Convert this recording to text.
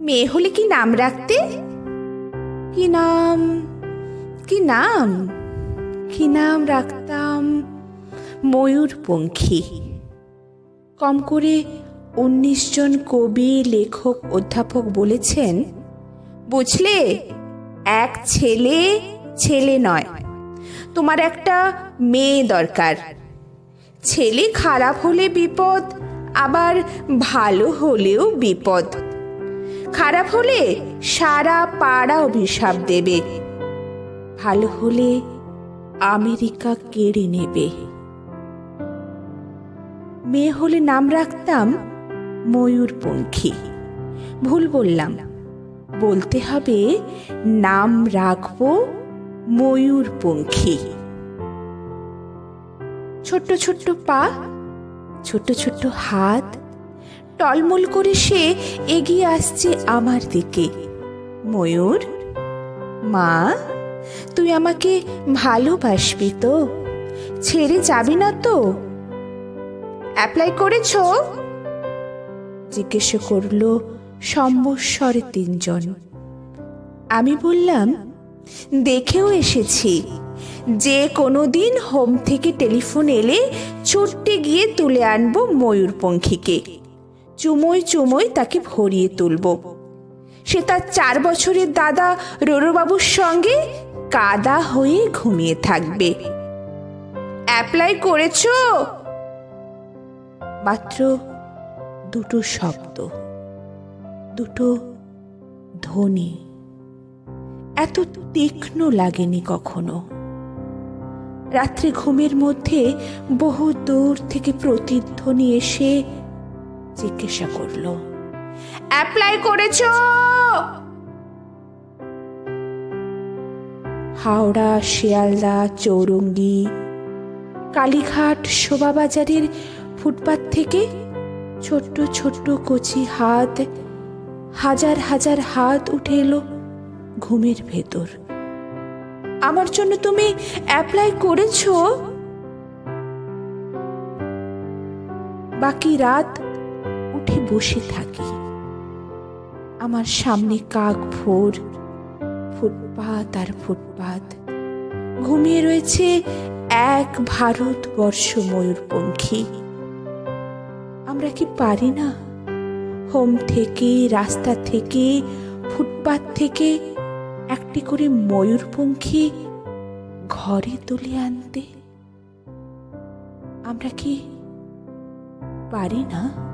মেয়ে হলে কি নাম রাখতে? কি নাম? কি নাম? কি নাম রাখতাম? ময়ূরপঙ্খী। কম করে উনিশ জন কবি, লেখক, অধ্যাপক বলেছেন, বুঝলে, এক ছেলে ছেলে নয়, তোমার একটা মেয়ে দরকার। ছেলে খারাপ হলে বিপদ, আবার ভালো হলেও বিপদ। খারাপ হলে সারা পাড়া অভিশাপ দেবে। ভালো হলে আমেরিকা কেড়ে নেবে। মেয়ে হলে নাম রাখতাম ময়ূরপঙ্খী। ভুল বললাম। বলতে হবে নাম রাখব ময়ূরপঙ্খী। ছোট্ট ছোট্ট পা, ছোট্ট ছোট্ট হাত টলমল করে সে এগিয়ে আসছে আমার দিকে। ময়ূর, মা, তুই আমাকে ভালোবাসবি তো। ছেড়ে যাবি না তো। অ্যাপ্লাই করেছ? জিজ্ঞেস করল সম্বস্বরে তিনজন। আমি বললাম, দেখেও এসেছি। যে কোনো দিন হোম থেকে টেলিফোন এলে ছুটতে গিয়ে তুলে আনব ময়ূরপঙ্খীকে। চুমোয় চুমোয় তাকে ভরিয়ে তুলব। সে তার চার বছরের দাদা রোরবাবুর সঙ্গে কাদা হয়ে ঘুমিয়ে থাকবে। অ্যাপ্লাই করেছ? মাত্র দুটো শব্দ, দুটো ধ্বনি। এত তীক্ষ্ণ লাগেনি কখনো। রাত্রে ঘুমের মধ্যে বহু দূর থেকে প্রতিধ্বনি এসে জিজ্ঞাসা করল অ্যাপ্লাই করেছ? হাওড়া শিয়ালদা চৌরঙ্গি কালীঘাট শোভাবাজারের ফুটপাত থেকে ছোট্ট ছোট্ট কচি হাত হাজার হাজার হাত উঠে এলো ঘুমের ভেতর। আমার জন্য তুমি অ্যাপ্লাই করেছ? বাকি রাত উঠে বসে থাকি। আমার সামনে কাক ভোর, ফুটপাত আর ফুটপাত। ঘুমিয়ে রয়েছে এক ভারতবর্ষ ময়ূরপঙ্খী আমরা কি পারি না? হোম থেকে, রাস্তা থেকে, ফুটপাত থেকে একটি করে ময়ূরপঙ্খী ঘরে তুলে আনতে। আমরা কি পারি না?